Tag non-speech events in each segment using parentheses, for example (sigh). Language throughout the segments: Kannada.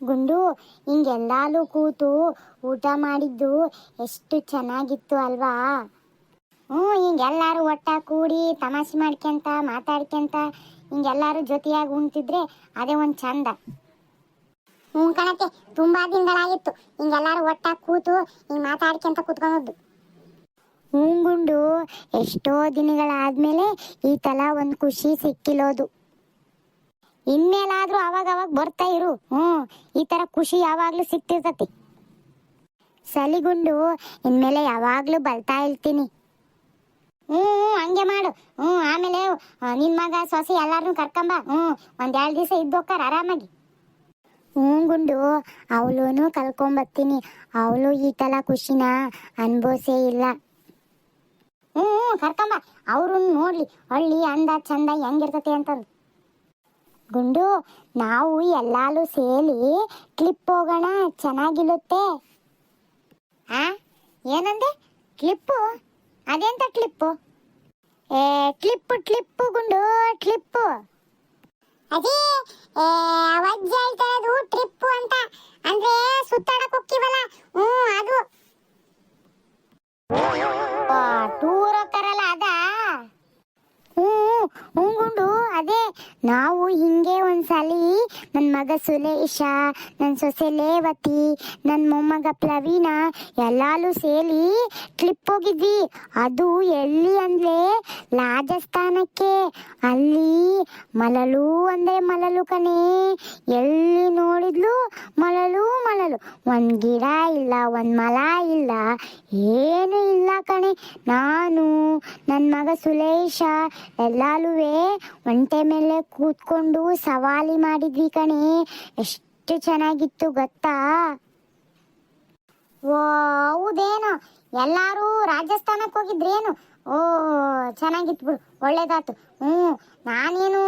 ಗುಂಡು, ಹಿಂಗೆಲ್ಲಾಲು ಕೂತು ಊಟ ಮಾಡಿದ್ದು ಎಷ್ಟು ಚೆನ್ನಾಗಿತ್ತು ಅಲ್ವಾ? ಹ್ಞೂ, ಹಿಂಗೆಲ್ಲರೂ ಒಟ್ಟ ಕೂಡಿ ತಮಾಷೆ ಮಾಡ್ಕೊಂತ ಮಾತಾಡ್ಕೊಂತ ಹಿಂಗೆಲ್ಲರೂ ಜೊತೆಯಾಗಿ ಉಣ್ತಿದ್ರೆ ಅದೇ ಒಂದು ಚಂದ ಹ್ಞೂ ಕಣಕ್ಕೆ, ತುಂಬ ದಿನಗಳಾಗಿತ್ತು ಹಿಂಗೆಲ್ಲರೂ ಒಟ್ಟ ಕೂತು ಹಿಂಗೆ ಮಾತಾಡ್ಕೊಂತ ಕೂತ್ಕೊಂಡದ್ದು. ಹ್ಞೂ ಗುಂಡು, ಎಷ್ಟೋ ದಿನಗಳಾದ್ಮೇಲೆ ಈ ತಲ ಒಂದು ಖುಷಿ ಸಿಕ್ಕಿಲೋದು. ಇನ್ಮೇಲಾದ್ರೂ ಅವಾಗ ಅವಾಗ ಬರ್ತಾ ಇರು. ಹ್ಞೂ ಈ ತರ ಖುಷಿ ಯಾವಾಗಲೂ ಸಿಕ್ತಿರ್ತತಿ ಸಲಿಗುಂಡು ಇನ್ಮೇಲೆ ಯಾವಾಗಲೂ ಬಲ್ತಾ ಇರ್ತೀನಿ. ಹ್ಞೂ, ಹಂಗೆ ಮಾಡು. ಹ್ಞೂ ಆಮೇಲೆ ನಿನ್ ಮಗ ಸೊಸೆ ಎಲ್ಲಾರನ್ನೂ ಕರ್ಕೊಂಬ. ಹ್ಞೂ ಒಂದೆರಡು ದಿವಸ ಇದ್ದೋಕ್ಕಾರ ಆರಾಮಾಗಿ. ಹ್ಞೂ ಗುಂಡು ಅವಳೂನು ಕಲ್ಕೊಂಬರ್ತೀನಿ ಅವಳು ಈ ಥರ ಖುಷಿನ ಅನ್ಭವಿಸೇ ಇಲ್ಲ. ಹ್ಞೂ ಕರ್ಕೊಂಬ. ಅವ್ರು ನೋಡ್ಲಿ ಹಳ್ಳಿ ಅಂದ ಚಂದ ಹೆಂಗಿರ್ತತಿ ಅಂತಂದು. ಗುಂಡು, ನಾವು ಎಲ್ಲಾರು ಸೇರಿ ಕ್ಲಿಪ್ ಹೋಗೋಣ, ಚೆನ್ನಾಗಿರುತ್ತೆ. ಆ? ಏನಂದೆ? ಕ್ಲಿಪ್ಪು ಅದೆಂತ ಕ್ಲಿಪ್ಪು ಏ ಕ್ಲಿಪ್ಪು ಕ್ಲಿಪ್ಪು ಗುಂಡು ಕ್ಲಿಪ್ಪು ಅದೇ ವಜ್ಜ ಹೇಳ್ತಾ ಇರೋದು ಟ್ರಿಪ್ಪು ಅಂತ. ಅಂದ್ರೆ ಸುತ್ತಾಡಕ್ ಹೋಗ್ತೀವಲ್ಲ ಹ್ಞೂ ಅದು. ಮಗ ಸುಲೇಶ ನನ್ನ ಸೊಸೆ ಲೇವತಿ ನನ್ನ ಮೊಮ್ಮಗ ಪ್ರವೀಣ, ಎಲ್ಲಾಲು ಸೇರಿ ಟ್ರಿಪ್ ಹೋಗಿದ್ವಿ. ಅದು ಎಲ್ಲಿ ಅಂದ್ರೆ ರಾಜಸ್ಥಾನಕ್ಕೆ. ಅಲ್ಲಿ ಮಲಲು ಅಂದ್ರೆ ಮಲಲು ಕಣೆ. ಎಲ್ಲಿ ನೋಡಿದ್ಲು ಒಂದು ಒಂದ್ ಗಿಡ ಇಲ್ಲ, ಒಂದ್ ಮಲ ಇಲ್ಲ, ಏನು ಇಲ್ಲ ಕಣೆ. ನಾನು ನನ್ನ ಮಗ ಸುಲೇಶ, ಎಲ್ಲಾಲುವೆ ಒಂಟೆ ಮೇಲೆ ಕೂತ್ಕೊಂಡು ಸವಾಲಿ ಮಾಡಿದ್ವಿ ಕಣೆ. ಎಷ್ಟು ಚೆನ್ನಾಗಿತ್ತು ಗೊತ್ತಾ? ಓ, ಹೌದೇನು? ಎಲ್ಲಾರು ರಾಜಸ್ಥಾನಕ್ಕೆ ಹೋಗಿದ್ರೇನು? ಓ, ಚೆನ್ನಾಗಿತ್ತು ಬಿಡು. ಒಳ್ಳೇದಾತು ಹ್ಞೂ ನಾನೇನು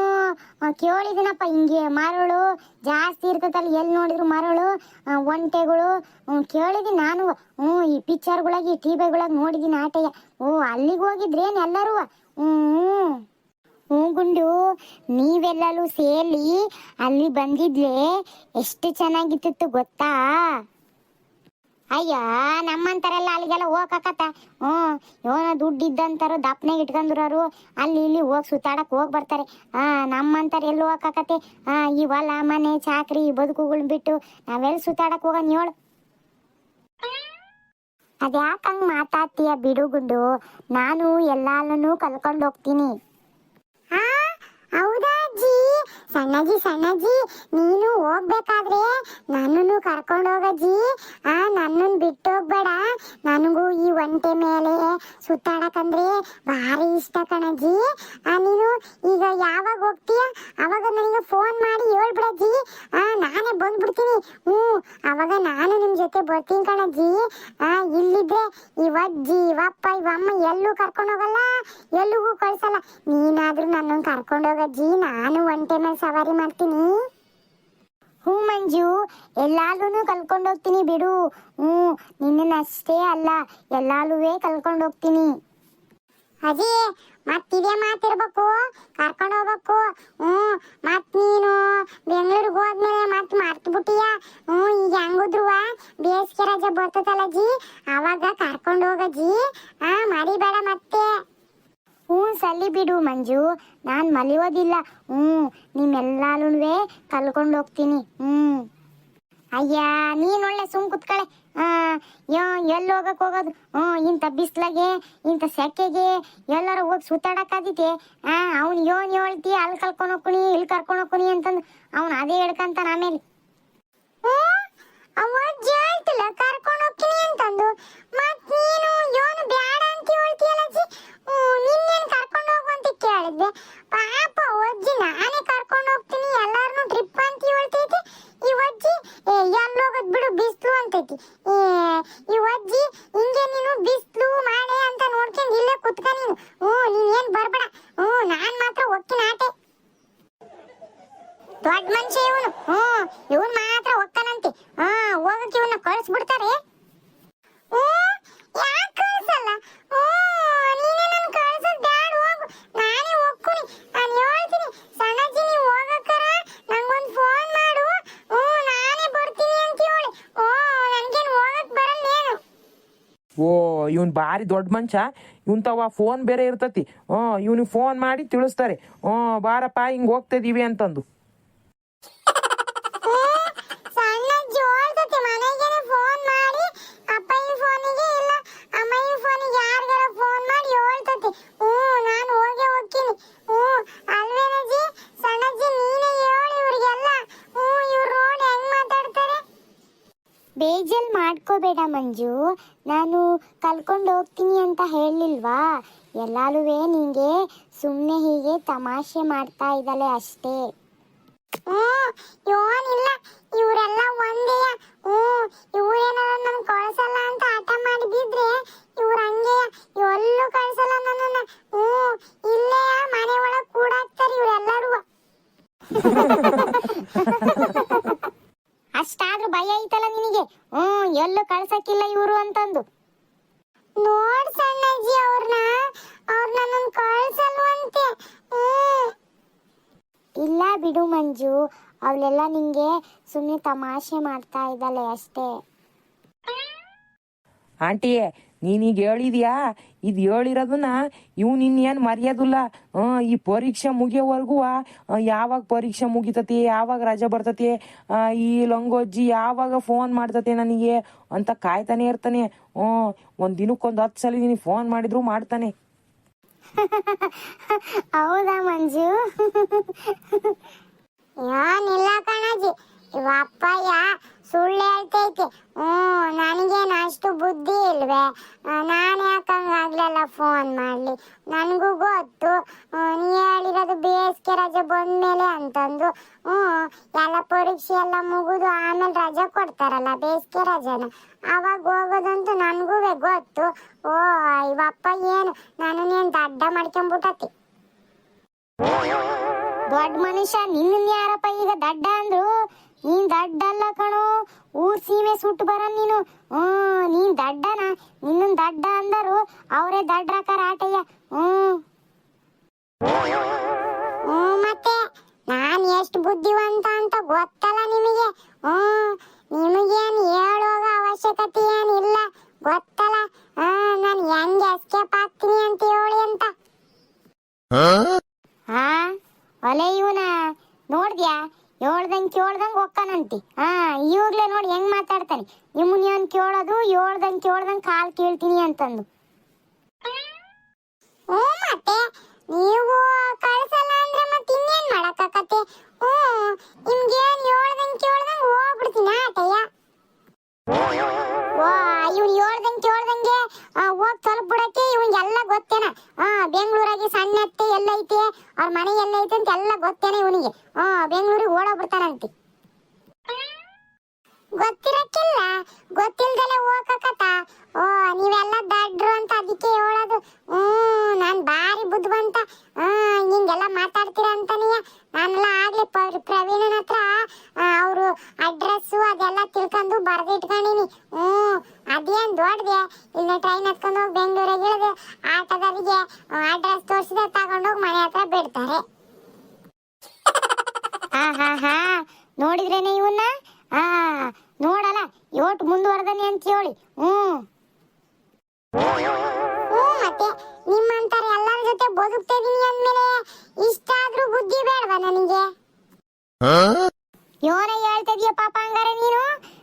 ಕೇಳಿದಿನಪ್ಪ ಹಿಂಗೆ ಮರಳು, ಜಾಸ್ತಿ ಇರ್ತದಲ್ಲ ಎಲ್ಲಿ ನೋಡಿದ್ರು ಮರಳು ಒಂಟೆಗಳು ಹ್ಞೂ ಕೇಳಿದ್ದೀನಿ ನಾನು. ಹ್ಞೂ ಈ ಪಿಕ್ಚರ್ಗಳಾಗಿ ಟಿ ವಿಗಳಾಗ ನೋಡಿದ್ದೀನಿ ಆಟೆಯ ಓ, ಅಲ್ಲಿಗೆ ಹೋಗಿದ್ರೇನು ಎಲ್ಲರೂ? ಹ್ಞೂ ಹ್ಞೂ ಗುಂಡು, ನೀವೆಲ್ಲರೂ ಸೇರಿ ಅಲ್ಲಿ ಬಂದಿದ್ಲೆ, ಎಷ್ಟು ಚೆನ್ನಾಗಿತ್ತು ಗೊತ್ತಾ? ಅಯ್ಯ, ನಮ್ಮಂತಾರೆಲ್ಲ ಅಲ್ಲಿಗೆಲ್ಲ ಹೋಗಕತ್ತ ಹ್ಞೂ ಏನೋ ದುಡ್ಡು ಇದ್ದಂತಾರು ದಪ್ಪನೆಗೆ ಇಟ್ಕೊಂಡಿರೋರು ಅಲ್ಲಿ ಇಲ್ಲಿ ಹೋಗಿ ಸುತ್ತಾಡಕ್ ಹೋಗಿ ಬರ್ತಾರೆ. ಆ, ನಮ್ಮಂತಾರೆ ಎಲ್ಲಿ ಹೋಗಕತ್ತೆ ಹಾಂ ಈ ಹೊಲ ಮನೆ, ಚಾಕ್ರಿ ಈ ಬದುಕುಗಳನ್ನ ಬಿಟ್ಟು ನಾವೆಲ್ಲಿ ಸುತ್ತಾಡಕ್ ಹೋಗೋಣ ಹೇಳು ಅದ್ಯಾಕೆ ಹಂಗೆ ಮಾತಾಡ್ತೀಯ ಬಿಡುಗುಂಡು ನಾನು ಎಲ್ಲಾನು ಕಲ್ಕೊಂಡು ಹೋಗ್ತೀನಿ. ಹೌದಾ? ಸಣ್ಣಜ್ಜಿ ಸಣ್ಣಜಿ ನೀನು ಹೋಗ್ಬೇಕಾದ್ರೆ ನನ್ನನ್ನು ಕರ್ಕೊಂಡೋಗಜ್ಜಿ. ಆ ನನ್ನನ್ನು ಬಿಟ್ಟು ಹೋಗ್ಬೇಡ ನನಗೂ ಈ ಒಂಟೆ ಮೇಲೆ ಸುತ್ತಾಡಕಂದ್ರೆ ಭಾರಿ ಇಷ್ಟ ಕಣಜ್ಜಿ. ನೀನು ಈಗ ಯಾವಾಗ ಹೋಗ್ತೀಯ? ಅವಾಗ ನನಗೆ ಫೋನ್ ಮಾಡಿ ಹೇಳ್ಬಿಡಜ್ಜಿ ನಾನೇ ಬಂದ್ಬಿಡ್ತೀನಿ. ಹ್ಞೂ, ಅವಾಗ ನಾನು ನಿಮ್ಮ ಜೊತೆ ಬರ್ತೀನಿ ಕಣಜ್ಜಿ. ಇಲ್ಲಿದ್ರೆ ಇವಜ್ಜಿ ಇವಪ್ಪ ಇವಮ್ಮ ಎಲ್ಲೂ ಕರ್ಕೊಂಡು ಹೋಗಲ್ಲ. ಎಲ್ಲಿಗೂ ಕಳ್ಸಲ್ಲ. ನೀನಾದ್ರೂ ನನ್ನನ್ನು ಕರ್ಕೊಂಡು ಹೋಗಜ್ಜಿ. ನಾನು ಒಂಟೆ ಮೇಲೆ ಸವಾರಿ ಮಾಡ್ತೀನಿ. ಹ್ಞೂ ಮಂಜು ಎಲ್ಲಾಲೂ ಕಲ್ಕೊಂಡು ಹೋಗ್ತೀನಿ ಬಿಡು. ಹ್ಞೂ, ನಿನ್ನನ್ನಷ್ಟೇ ಅಲ್ಲ ಎಲ್ಲಾಲುವೆ ಕಲ್ಕೊಂಡು ಹೋಗ್ತೀನಿ. ಅದೇ ಮತ್ತಿದೇ ಮಾತಿರ್ಬೇಕು ಕರ್ಕೊಂಡು ಹೋಗ್ಬೇಕು. ಹ್ಞೂ, ಮತ್ತೆ ನೀನು ಬೆಂಗಳೂರಿಗೆ ಹೋದ್ಮೇಲೆ ಮತ್ತೆ ಮರ್ತು ಬಿಟ್ಟಿಯ ಹ್ಞೂ, ಈಗ ಹೆಂಗುದ್ರುವ? ಬೇಸಿಗೆ ರಜೆ ಬರ್ತದಲ್ಲ ಜಿ ಅವಾಗ ಕರ್ಕೊಂಡು ಹೋಗಜ್ಜಿ ಹಾಂ ಮರಿಬೇಡ ಮತ್ತೆ. ಹ್ಞೂ ಸಲ್ಲಿ ಬಿಡು ಮಂಜು, ನಾನು ಮಲಿಯೋದಿಲ್ಲ. ಹ್ಞೂ ನಿಮ್ಮೆಲ್ಲಾಲುವೆ ಕಲ್ಕೊಂಡು ಹೋಗ್ತೀನಿ. ಹ್ಞೂ. ಅಯ್ಯ, ನೀನು ಒಳ್ಳೆ ಸುಮ್ ಕುತ್ಕಳೆ. ಯೋ, ಎಲ್ಲಿ ಹೋಗಕ್ಕೆ ಹೋಗೋದು? ಹ್ಞೂ, ಇಂಥ ಬಿಸ್ಲಾಗೆ, ಇಂಥ ಸೆಕೆಗೆ ಎಲ್ಲರೂ ಹೋಗಿ ಸುತ್ತಾಡಕ್ಕಾದಿತೆ ಆ ಅವ್ನು ಯೋನ್ ಹೇಳ್ತಿ, ಅಲ್ಲಿ ಕಲ್ಕೊಂಡು ಹೋಗ್ಕೊಣಿ ಇಲ್ಲಿ ಕರ್ಕೊಂಡು ಹೋಗ್ಕೊಣಿ ಅಂತಂದು ಅವ್ನು ಅದೇ ಹೇಳ್ಕಂತಾನ ಆಮೇಲೆ. ಕರ್ಕೊಂಡು ಹೋಗ್ತೀನಿ ಅಂತಂದು. ಮತ್ತೆ ನೀನು ಯೋನು ಬ್ಯಾಡ ಅಂತ ಹೇಳ್ತೀಯಲ್ಲ ಹೋಗು ಅಂತ ಕೇಳಿದ್ದೆ ಪಾಪ ಅಜ್ಜಿ ನಾನೇ ಕರ್ಕೊಂಡು ಹೋಗ್ತೀನಿ ಎಲ್ಲಾರನು ಟ್ರಿಪ್ ಅಂತ ಹೇಳ್ತೈತಿ ಈ ಅಜ್ಜಿ ಏ ಎಲ್ಲಿ ಹೋಗೋದ್ ಬಿಡು ಬಿಸ್ಲು ಅಂತೈತಿ ಏ ಈ ಅಜ್ಜಿ ಹಿಂಗೆ ನೀನು ಬಿಸ್ಲು ಮಾಡೆ ಅಂತ ನೋಡ್ಕೊಂಡು ಇಲ್ಲೇ ಕುತ್ಕ ನೀನು ಹ್ಞೂ ನೀನ್ ಏನ್ ಬರ್ಬೇಡ ಹ್ಞೂ ನಾನ್ ಮಾತ್ರ ಹೋಗ್ತೀನಿ ಆಟೆ ದೊಡ್ಡ ಮನುಷ್ಯ ಇವನು ಹ್ಮ್ ಇವನ್ ಮಾತ್ರ ಹೋಗ್ತಾನಂತೆ ಹಾ ಹೋಗಕ್ಕೆ ಇವನ್ನ ಕಳಿಸ್ಬಿಡ್ತಾರೆ ಹ್ಮ್ ಯಾಕೆ ಕಳ್ಸಲ್ಲ ಹ್ಮ್ ನೀನೇ ನನ್ ಕಳ್ಸೋದ್ ಬ್ಯಾಡ ಹೋಗು ನಾನೇ ಹೋಗ್ತೀನಿ ನಾನು ಹೇಳ್ತೀನಿ ಸಣ್ಣಜ್ಜಿ ನೀವು ಹೋಗಕ್ಕಾರ ನಂಗೊಂದು ಫೋನ್ ಮಾಡು ಹ್ಮ್ ನಾನೇ ಬರ್ತೀನಿ ಓ ಇವನ್ ಭಾರಿ ದೊಡ್ಡ ಮನುಷ್ಯ ಇವನ್ ತವ ಫೋನ್ ಬೇರೆ ಇರ್ತತಿ. ಹ್ಞೂ, ಇವ್ನಿಗೆ ಫೋನ್ ಮಾಡಿ ತಿಳಿಸ್ತಾರೆ. ಹ್ಞೂ, ಬಾರಪ್ಪ, ಹಿಂಗೆ ಹೋಗ್ತಿದೀವಿ ಅಂತಂದು. ಬೇಜಲ್ ಮಾಡ್ಕೋಬೇಡ ಮಂಜು. ನಾನು ಅಂತ ಹೇಳಿಲ್ವಾ? ಎಲ್ಲಾಲುವೆ ನಿಂಗೆ ಸುಮ್ಮನೆ ಹೀಗೆ ತಮಾಷೆ ಮಾಡ್ತಾ ಇದ್ದಾಳೆ ಅಷ್ಟೇ ಯೋನಿಲ್ಲ ಇವರೆಲ್ಲ ಒಂದೇಯ ಹ್ಮ್ ಇವ್ರೇನಾರ ನನ್ ಕಳ್ಸಲ್ಲ ಅಂತ ಆಟ ಮಾಡಿದಿದ್ರೆ ಇವ್ರ ಹಂಗೆ ಎಲ್ಲೂ ಕಳ್ಸಲ್ಲ ನನ್ನನ್ನ ಹ್ಮ್ ಇಲ್ಲೇ ಮನೆ ಒಳಗ್ ಕೂಡಾಕ್ತಾರೆ ಇವ್ರೆಲ್ಲರೂ ಅಷ್ಟಾದ್ರೂ ಭಯ ಐತಲ್ಲ ನಿನಗೆ ಹ್ಮ್ ಎಲ್ಲೂ ಕಳ್ಸಕ್ಕಿಲ್ಲ ಇವರು ಅಂತಂದು ನೋಡ್ ಸಣ್ಣಜ್ಜಿ ಅವ್ರನ್ನ ಅವ್ರ ನನ್ನನ್ ಕಳ್ಸಲ್ವಂತೆ ಹ್ಮ್ ಇಲ್ಲ ಬಿಡು ಮಂಜು. ಅವಳೆಲ್ಲ ನಿಂಗೆ ಸುಮ್ಮನೆ ತಮಾಷೆ ಮಾಡ್ತಾ ಇದ್ದಾಳೆ ಅಷ್ಟೇ. ಆಂಟಿ ನೀನೀಗ ಹೇಳಿದ್ಯಾ? ಇದು ಹೇಳಿರೋದನ್ನ ಇವ್ ನಿನ್ನೇನು ಮರ್ಯಾದಿಲ್ಲ. ಈ ಪರೀಕ್ಷೆ ಮುಗಿಯೋವರೆಗೂ ಯಾವಾಗ ಪರೀಕ್ಷೆ ಮುಗಿತತಿ, ಯಾವಾಗ ರಜೆ ಬರ್ತತಿ ಈ ಲಂಗೋಜ್ಜಿ ಯಾವಾಗ ಫೋನ್ ಮಾಡ್ತತಿ ನನಗೆ ಅಂತ ಕಾಯ್ತಾನೆ ಇರ್ತಾನೆ. ಹ್ಞೂ ಒಂದು ದಿನಕ್ಕೊಂದು ಹತ್ತು ಸಲ ನೀನು ಫೋನ್ ಮಾಡಿದ್ರು ಮಾಡ್ತಾನೆ. (laughs) ಹೌದಾ ಮಂಜು? (laughs) ಏನಿಲ್ಲ ಕಣಜಿ. ಇವ ಅಪ್ಪಯ್ಯ ಸುಳ್ಳು ಹೇಳ್ತೈತೆ. ಹ್ಞೂ ನನಗೇನು ಅಷ್ಟು ಬುದ್ಧಿ ಇಲ್ವೇ? ನಾನು ಯಾಕಂಗಾಗ್ಲಲ್ಲ ಫೋನ್ ಮಾಡಲಿ? ನನಗೂ ಗೊತ್ತು. ನೀ ಹೇಳಿರೋದು ಬೇಸಿಗೆ ರಜೆ ಬಂದಮೇಲೆ ಅಂತಂದು. ಹ್ಞೂ ಎಲ್ಲ ಪರೀಕ್ಷೆ ಎಲ್ಲ ಮುಗಿದು ಆಮೇಲೆ ರಜೆ ಕೊಡ್ತಾರಲ್ಲ ಬೇಸಿಗೆ ರಜೆನ. ಅವಾಗ ಹೋಗೋದಂತೂ ನನಗೂ ಗೊತ್ತು. ಓ, ಇವಪ್ಪ ಏನು? ನನ್ನನ್ನೇನು ದಡ್ಡ ಮಾಡ್ಕೊಂಬಿಟ್ಟತಿ? ದೊಡ್ಡ ಮನುಷ್ಯ ನಿನ್ನ ಯಾರಪ್ಪ ಈಗ ದಡ್ಡ ಅಂದ್ರು? ನೀನ್ ದಡ್ಡಲ್ಲ ಕಣೋ. ಊರ್ ಸೀಮೆ ಸುಟ್ಟು ಬರ ನೀನು. ಹ್ಮ್ ನೀನ್ ದಡ್ಡನ? ನಿನ್ನ ದಡ್ಡ ಅಂದರು ಅವರೇ ದಡ್ಡರಕಾರ ಆಟಯ್ಯ. ಹ್ಮ್ ಮತ್ತೆ, ನಾನ್ ಎಷ್ಟು ಬುದ್ಧಿವಂತ ಅಂತ ಗೊತ್ತಲ್ಲ ನಿಮಗೆ. ಹ್ಮ್ ನಿಮಗೇನ್ ಹೇಳುವಾಗ ಅವಶ್ಯಕತೆ ಏನಿಲ್ಲ. ಗೊತ್ತಲ್ಲ? ನಾನು ಹೆಂಗೆ ಎಸ್ಕೇಪ್ ಆಗ್ತೀನಿ ಅಂತ ಹೇಳಿ ಅಂತ ಹಾ ಒಲೆ ಇವನ ನೋಡ್ದ್ಯಾ ಹೇಳ್ದಂಗ್ ಕೇಳ್ದಂಗ್ ಒಕ್ಕನಂತಿ ಹಾ ಇವಾಗ್ಲೇ ನೋಡಿ ಹೆಂಗ್ ಮಾತಾಡ್ತಾನೆ ನಿಮ್ಮನ್ ಏನ್ ಕೇಳೋದು ಹೇಳ್ದಂಗ್ ಕೇಳ್ದಂಗ್ ಕಾಲ್ ಕೇಳ್ತೀನಿ ಅಂತಂದು ಹ್ಞೂ ಮತ್ತೆ ನೀವು ಮುಂದುವರ್ದನೆ ಅಂತ ಹೇಳಿ ಹ್ಮ್ ಮತ್ತೆ ನಿಮ್ಮಂತರ ಎಲ್ಲರ ಜೊತೆ ಬದುಕ್ತಾ ಇದೀನಿ ಅಂದ್ಮೇಲೆ ಇಷ್ಟಾದ್ರೂ ಬುದ್ಧಿ ಬೇಡವಾ ನನಗೆ? ಯೋನ ಹೇಳ್ತಿದ್ಯ ಪಾಪ ಹಂಗಾರೆ ನೀನು?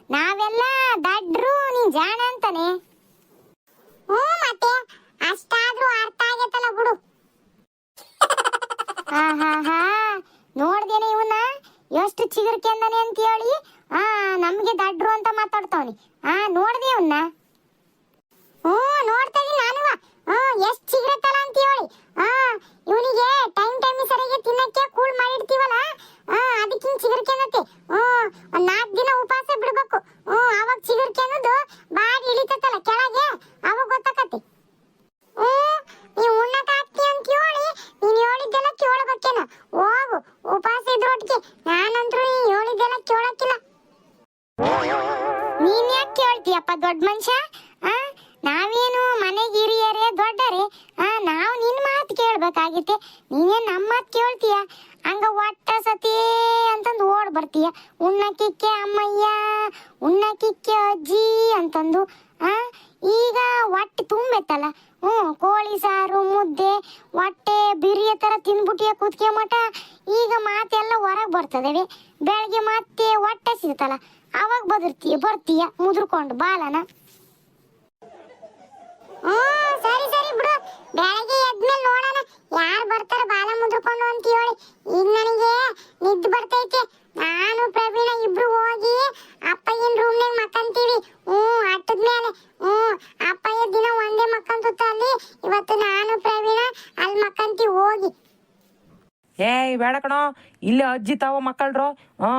ನಾವೆಲ್ಲ ದಡ್ರು ನೀನ್ ಜಾಣ ಅಂತಾನೆ. ಹ್ಞೂ ಮತ್ತೆ ಅಷ್ಟಾದ್ರೂ ಅರ್ಥ ಆಗೈತಲ್ಲ ಬಿಡು. (laughs) ಹಾ ಹಾ ಹಾ. ನೋಡ್ದೇನೆ ಇವನ್ನ ಎಷ್ಟು ಚಿಗುರ್ಕೆ ಅಂತ ಹೇಳಿ. ಆ, ನಮ್ಗೆ ದಡ್ರು ಅಂತ ಮಾತಾಡ್ತಾವನಿ. ಆ, ನೋಡ್ದೆ ಅವನ್ನ ಹ್ಞೂ, ನೋಡ್ತಾ ನಾನು ಹ್ಞೂ, ಎಷ್ಟು ಚಿಗುರತ್ತಲ್ಲ ಅಂತ ಹೇಳಿ. ಆ ಇವನಿಗೆ ಟೈಮ್ ಟೈಮ್ ಸರಿಗೆ ತಿನ್ನಕ್ಕೆ ಕೂಲ್ ಮಾಡಿರ್ತೀವಲ್ಲ? ಆ ಅದಕ್ಕಿಂತ ಚಿಗುರ್ಕೆನತ್ತೆ ಹ್ಞೂ, ಒಂದ್ ನಾಲ್ಕು ದಿನ ಉಪವಾಸ ಬಿಡ್ಬೇಕು. ಹ್ಞೂ, ಅವಾಗ ಚಿಗುರ್ಕೆ ಬಾಡಿ ಇಳಿತತ್ತಲ್ಲ ಕೆಳಗೆ? ಅವಾಗ ಗೊತ್ತಾಕತಿ ಓ ನೀವು ಉಣ್ಣಕ್ ಹಾಕ್ತಿ ಅಂತ ಹೇಳಿ, ನೀನ್ ಹೇಳಿದ್ದೆಲ್ಲ ಕೇಳಬೇಕೇನ. ಕೋಳಿ ಸಾರು, ಮುದ್ದೆ, ಹೊಟ್ಟೆ, ಬಿರಿಯ ತರ ತಿಂದ್ಬಿಟ್ಟಿಯ ಕುತ್ಕೆ ಮಠ. ಈಗ ಮಾತೆಲ್ಲ ಹೊರಗೆ ಬರ್ತದವೆ ಬೆಳಗ್ಗೆ ಮತ್ತೆ ಹೊಟ್ಟೆ ಸಿಗ್ತಲ್ಲ, ಅವಾಗ ಬದರ್ತೀಯ, ಬರ್ತೀಯ, ಮುದ್ರಕೊಂಡು ಬಾಲನ. ಹ್ಮ್ ಸರಿ ಸರಿ ಬಿಡು. ಬೆಳಗ್ಗೆ ಎದ್ಮೇಲೆ ನೋಡೋಣ, ಯಾರು ಬರ್ತಾರ ಬಾಲ ಮುದ್ರಕೊಂಡು ಅಂತ ಹೇಳಿ ಈಗ ನನಗೆ ನಿದ್ದೆ ಬರ್ತೈತೆ. ನಾನು ಪ್ರವೀಣ ಇಬ್ರು ಹೋಗಿ ಅಪ್ಪಯ್ಯನ ರೂಮ್ನಾಗ ಮಕ್ಕಂತೀವಿ. ಹ್ಮ್ ಅಟ್ಟದ ಮೇಲೆ ಹ್ಮ್ ಅಪ್ಪಯ್ಯ ದಿನ ಒಂದೇ ಮಕ್ಕಂತುತ್ತ ಅಲ್ಲಿ ಇವತ್ತು ನಾನು ಪ್ರವೀಣ ಅಲ್ಲಿ ಮಕ್ಕಂತೀವಿ ಹೋಗಿ ಏಯ್ ಬೇಡ ಕಣೋ. ಇಲ್ಲಿ ಅಜ್ಜಿ ತಾವ ಮಕ್ಕಳ್ರು. ಹ್ಞೂ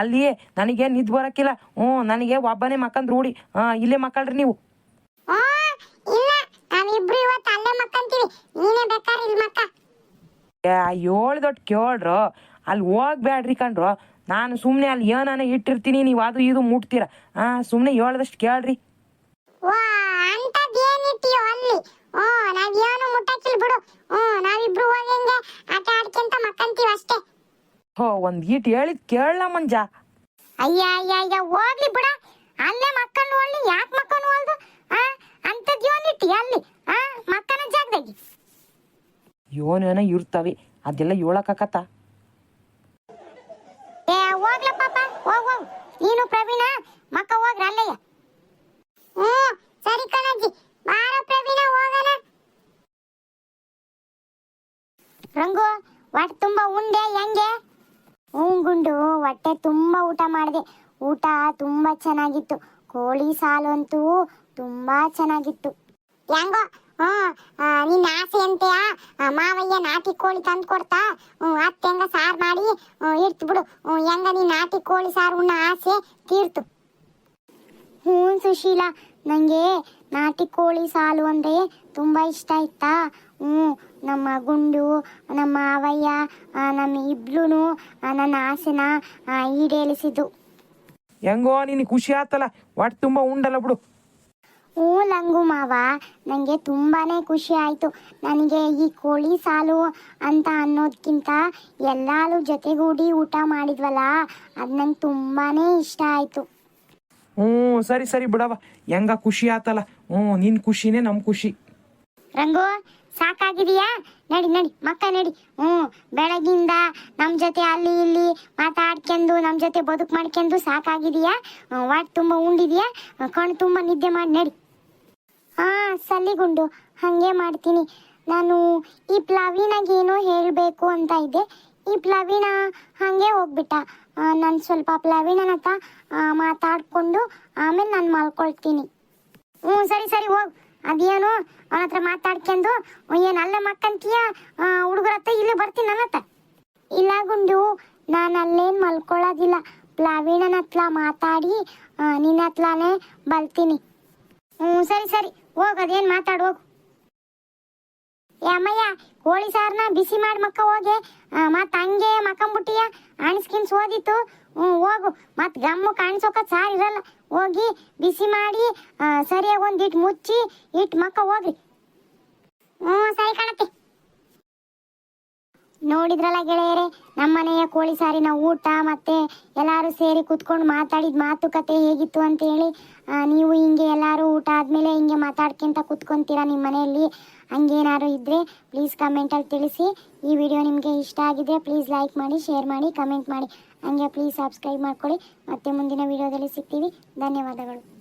ಅಲ್ಲಿ ನನಗೆ ನಿದ್ ಬರಕ್ಕಿಲ್ಲ. ಹ್ಞೂ ನನಗೆ ಒಬ್ಬನೇ ಮಕ್ಕಂದ್ ರೂಢಿ. ಹಾಂ ಇಲ್ಲೇ ಮಕ್ಕಳ್ರಿ ನೀವು. ಏಳು ದೊಡ್ಡ ಕೇಳ್ರು. ಅಲ್ಲಿ ಹೋಗ್ಬೇಡ್ರಿ ಕಣ್ರು. ನಾನು ಸುಮ್ಮನೆ ಅಲ್ಲಿ ಏನಾನ ಇಟ್ಟಿರ್ತೀನಿ ನೀವು ಅದು ಇದು ಮುಟ್ತೀರ. ಹಾಂ ಸುಮ್ಮನೆ ಹೇಳ್ದಷ್ಟು ಕೇಳ್ರಿ. ನಾವೇನು ಬಿಡು. ಹ್ಞೂ ನಾವಿಬ್ರು ಹೋಗಂಗೆ ಆಟ ಆಡ್ಕೊಂತ ಮಕ್ಕಂತೀವಿ ಅಷ್ಟೇ. ಹೋ ಒಂದ್ ಗೀಟ್ ಹೇಳಿದ್ ಕೇಳಲ್ಲ ಮಂಜ. ಅಯ್ಯ ಅಯ್ಯ ಅಯ್ಯ ಹೋಗ್ಲಿ ಬಿಡ. ಅಲ್ಲೇ ಮಕ್ಕಳು ಒಳ್ಳೆ ಯಾಕೆ ಮಕ್ಕಳು ಅಲ್ದು ಆ ಅಂತದ್ದೇನಿಟ್ಟಿ ಅಲ್ಲಿ? ಆ ಮಕ್ಕನ ಜಾಗದಾಗಿ. ಯೋನೇನ ಇರ್ತವೆ ಅದೆಲ್ಲ ಹೇಳಕ್ಕಾಕತ್ತ? ಏ ಹೋಗ್ಲ ಪಾಪ ಹೋಗ್ ಹೋಗ್. ನೀನು ಪ್ರವೀಣ ಮಕ್ಕ ಹೋಗ್ರ ಅಲ್ಲಯ್ಯ ಹ್ಞೂ ಸರಿ ಕಣಜ್ಜಿ ಬಾರ ಪ್ರವೀಣ ಹೋಗೋಣ ರಂಗು, ಹೊಟ್ಟೆ ತುಂಬ ಉಂಡೆ, ಹೆಂಗೆ? ಹ್ಞೂ ಗುಂಡು, ಹೊಟ್ಟೆ ತುಂಬ ಊಟ ಮಾಡಿದೆ. ಊಟ ತುಂಬ ಚೆನ್ನಾಗಿತ್ತು. ಕೋಳಿ ಸಾಲು ಅಂತೂ ತುಂಬ ಚೆನ್ನಾಗಿತ್ತು. ಹೆಂಗೋ ಹ್ಞೂ ನಿನ್ನ ಆಸೆ ಅಂತೆಯಾ? ಮಾವಯ್ಯ ನಾಟಿ ಕೋಳಿ ತಂದು ಕೊಡ್ತಾ? ಅತ್ತೆ ಹೆಂಗ ಸಾರು ಮಾಡಿ ಇರ್ತು ಬಿಡು. ಹೆಂಗ ನೀ ನಾಟಿ ಕೋಳಿ ಸಾರು ಉಣ್ಣ ಆಸೆ ತೀರ್ತು. ಹ್ಞೂ ಸುಶೀಲಾ ನನಗೆ ನಾಟಿ ಕೋಳಿ ಸಾಲು ಅಂದರೆ ತುಂಬ ಇಷ್ಟ ಆಯ್ತಾ? ಹ್ಞೂ ನಮ್ಮ ಗುಂಡು ನಮ್ಮ ಅವಯ್ಯ ನಮ್ಮ ಇಬ್ರು ನನ್ನ ಆಸೆನ ಈಡೇಳಿಸಿದ್ದು ಈಡೇರಿಸಿದ್ದು. ಹೆಂಗೋ ನಿನಗೆ ಖುಷಿ ಆತಲ್ಲ. ಒಟ್ಟು ತುಂಬ ಉಂಡಲ್ಲ ಬಿಡು. ಹ್ಞೂ ಲಂಗು ಮಾವ. ನನಗೆ ತುಂಬಾ ಖುಷಿ ಆಯಿತು. ನನಗೆ ಈ ಕೋಳಿ ಸಾಲು ಅಂತ ಅನ್ನೋದಕ್ಕಿಂತ ಎಲ್ಲರೂ ಜೊತೆಗೂಡಿ ಊಟ ಮಾಡಿದ್ವಲ್ಲ ಅದು ನಂಗೆ ತುಂಬಾ ಇಷ್ಟ ಆಯಿತು. ಹ್ಞೂ ಸರಿ ಸರಿ ಬಿಡವ ಹೆಂಗ ಖುಷಿ ಆತಲ್ಲ. ಹ್ಞೂ ನಿನ್ನ ಖುಷಿನೇ ನಮ್ಮ ಖುಷಿ. ರಂಗು ಸಾಕಾಗಿದೆಯಾ? ನಡಿ ನಡಿ, ಮಕ್ಕ ನಡಿ. ಹ್ಞೂ ಬೆಳಗಿಂದ ನಮ್ಮ ಜೊತೆ ಅಲ್ಲಿ ಇಲ್ಲಿ ಮಾತಾಡ್ಕೊಂಡು ನಮ್ಮ ಜೊತೆ ಬದುಕು ಮಾಡ್ಕೊಂಡು ಸಾಕಾಗಿದೆಯಾ? ವಾಟ್ ತುಂಬ ಉಂಡಿದೆಯಾ? ಕಣ್ಣು ತುಂಬ ನಿದ್ದೆ ಮಾಡಿ ನಡಿ. ಹಾಂ ಸಲ್ಲಿಗುಂಡು ಹಾಗೆ ಮಾಡ್ತೀನಿ. ನಾನು ಈ ಪ್ಲವೀನಾಗೆ ಏನೋ ಹೇಳಬೇಕು ಅಂತ ಇದ್ದೆ. ಈ ಪ್ಲವಿನ ಹಾಗೆ ಹೋಗ್ಬಿಟ್ಟ. ನಾನು ಸ್ವಲ್ಪ ಪ್ಲವಿನನ ಹತ್ರ ಮಾತಾಡ್ಕೊಂಡು ಆಮೇಲೆ ನಾನು ಮಾಡ್ಕೊಳ್ತೀನಿ ಹ್ಞೂ, ಸರಿ ಸರಿ, ಹೋಗ್. ಅದೇನು ಅವನ ಹತ್ರ ಮಾತಾಡ್ಕೊಂಡು ಏನು ಅಲ್ಲೇ ಮಕ್ಕಂತೀಯ ಹುಡುಗರ ಹತ್ರ ಇಲ್ಲೇ ಬರ್ತೀನಿ ನನ್ನ ಹತ್ರ. ಇಲ್ಲ ಗುಂಡು, ನಾನು ಅಲ್ಲೇನು ಮಲ್ಕೊಳ್ಳೋದಿಲ್ಲ. ಪ್ಲಾವೀಣನ ಹತ್ರ ಮಾತಾಡಿ ನಿನ್ನ ಹತ್ರನೇ ಬರ್ತೀನಿ ಹ್ಞೂ ಸರಿ ಸರಿ. ಹೋಗು, ಅದೇನು ಮಾತಾಡು ಏ ಅಮ್ಮಯ್ಯ, ಕೋಳಿ ಸಾರ್ನ ಬಿಸಿ ಮಾಡಿ ಮಕ್ಕ ಹೋಗಿ. ಮತ್ತೆ ಹಂಗೆ ಮಕ್ಕಂಬುಟ್ಟಿಯ. ಓದಿತ್ತು. ಹ್ಮ್ ಹೋಗು. ಮತ್ತೆ ಗಮ್ಮು ಕಾಣಿಸೋಕ ಸಾರ್ ಇರಲ್ಲ. ಹೋಗಿ ಬಿಸಿ ಮಾಡಿ ಸರಿಯಾಗಿ ಒಂದು ಇಟ್ಟು ಮುಚ್ಚಿ ಇಟ್ಟು ಮಕ್ಕ ಹೋಗ್ರಿ. ಹ್ಮ್ ಸರಿ ಕಾಣತ್ತೆ. ನೋಡಿದ್ರಲ್ಲ ಗೆಳೆಯರೇ ನಮ್ಮನೆಯ ಕೋಳಿ ಸಾರಿನ ಊಟ ಮತ್ತೆ ಎಲ್ಲರೂ ಸೇರಿ ಕುತ್ಕೊಂಡು ಮಾತಾಡಿದ ಮಾತುಕತೆ ಹೇಗಿತ್ತು ಅಂತ ಹೇಳಿ ನೀವು ಹಿಂಗೆ ಎಲ್ಲರೂ ಊಟ ಆದಮೇಲೆ ಹಿಂಗೆ ಮಾತಾಡ್ಕೊಂತ ಕುತ್ಕೊಂತೀರಾ ನಿಮ್ಮ ಮನೆಯಲ್ಲಿ? ಹಂಗೇನಾದ್ರು ಇದ್ದರೆ ಪ್ಲೀಸ್ ಕಮೆಂಟಲ್ಲಿ ತಿಳಿಸಿ. ಈ ವಿಡಿಯೋ ನಿಮಗೆ ಇಷ್ಟ ಆಗಿದ್ರೆ ಪ್ಲೀಸ್ ಲೈಕ್ ಮಾಡಿ ಶೇರ್ ಮಾಡಿ ಕಮೆಂಟ್ ಮಾಡಿ. ಹಂಗೆ ಪ್ಲೀಸ್ ಸಬ್ಸ್ಕ್ರೈಬ್ ಮಾಡ್ಕೊಳ್ಳಿ. ಮತ್ತೆ ಮುಂದಿನ ವಿಡಿಯೋದಲ್ಲಿ ಸಿಗ್ತೀವಿ. ಧನ್ಯವಾದಗಳು.